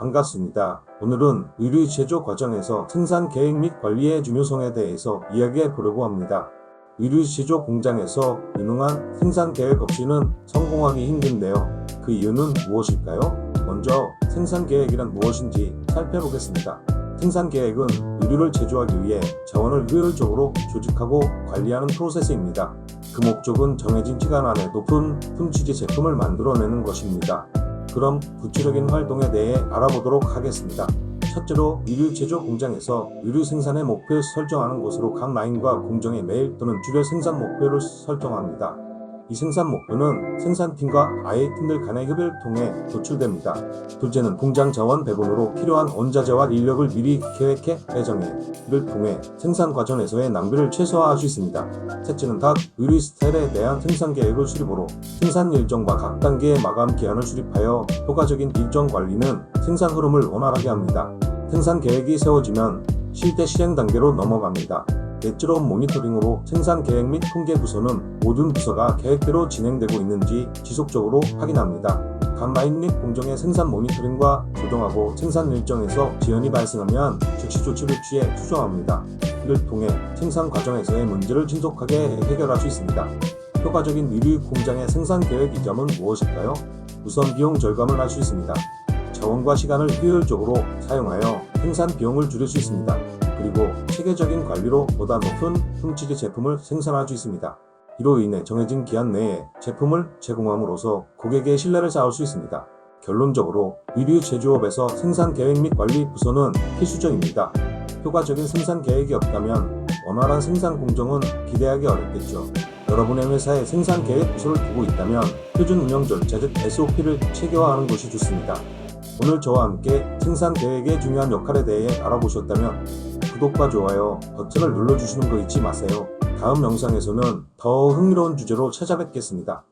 반갑습니다. 오늘은 의류 제조 과정에서 생산 계획 및 관리의 중요성에 대해서 이야기해 보려고 합니다. 의류 제조 공장에서 유능한 생산 계획 없이는 성공하기 힘든데요. 그 이유는 무엇일까요? 먼저 생산 계획이란 무엇인지 살펴보겠습니다. 생산 계획은 의류를 제조하기 위해 자원을 효율적으로 조직하고 관리하는 프로세스입니다. 그 목적은 정해진 시간 안에 높은 품질의 제품을 만들어내는 것입니다. 그럼 구체적인 활동에 대해 알아보도록 하겠습니다. 첫째로 의류 제조 공장에서 의류 생산의 목표를 설정하는 것으로 각 라인과 공정의 매일 또는 주별 생산 목표를 설정합니다. 이 생산 목표는 생산팀과 IA팀들 간의 협의를 통해 도출됩니다. 둘째는 공장 자원 배분으로 필요한 원자재와 인력을 미리 계획해 배정해 이를 통해 생산 과정에서의 낭비를 최소화할 수 있습니다. 셋째는 각 의류 스타일에 대한 생산 계획을 수립으로 생산 일정과 각 단계의 마감 기한을 수립하여 효과적인 일정 관리는 생산 흐름을 원활하게 합니다. 생산 계획이 세워지면 실제 실행 단계로 넘어갑니다. 넷째로 모니터링으로 생산 계획 및 통계 부서는 모든 부서가 계획대로 진행되고 있는지 지속적으로 확인합니다. 각 라인 및 공정의 생산 모니터링과 조정하고 생산 일정에서 지연이 발생하면 즉시 조치를 취해 수정합니다. 이를 통해 생산 과정에서의 문제를 신속하게 해결할 수 있습니다. 효과적인 의류 공장의 생산 계획 이점은 무엇일까요? 우선 비용 절감을 할 수 있습니다. 자원과 시간을 효율적으로 사용하여 생산 비용을 줄일 수 있습니다. 그리고 체계적인 관리로 보다 높은 품질의 제품을 생산할 수 있습니다. 이로 인해 정해진 기한 내에 제품을 제공함으로써 고객의 신뢰를 쌓을 수 있습니다. 결론적으로 의류 제조업에서 생산 계획 및 관리 부서는 필수적입니다. 효과적인 생산 계획이 없다면 원활한 생산 공정은 기대하기 어렵겠죠. 여러분의 회사에 생산 계획 부서를 두고 있다면 표준 운영 절차 즉 SOP를 체계화하는 것이 좋습니다. 오늘 저와 함께 생산 계획의 중요한 역할에 대해 알아보셨다면 구독과 좋아요 버튼을 눌러주시는 거 잊지 마세요. 다음 영상에서는 더 흥미로운 주제로 찾아뵙겠습니다.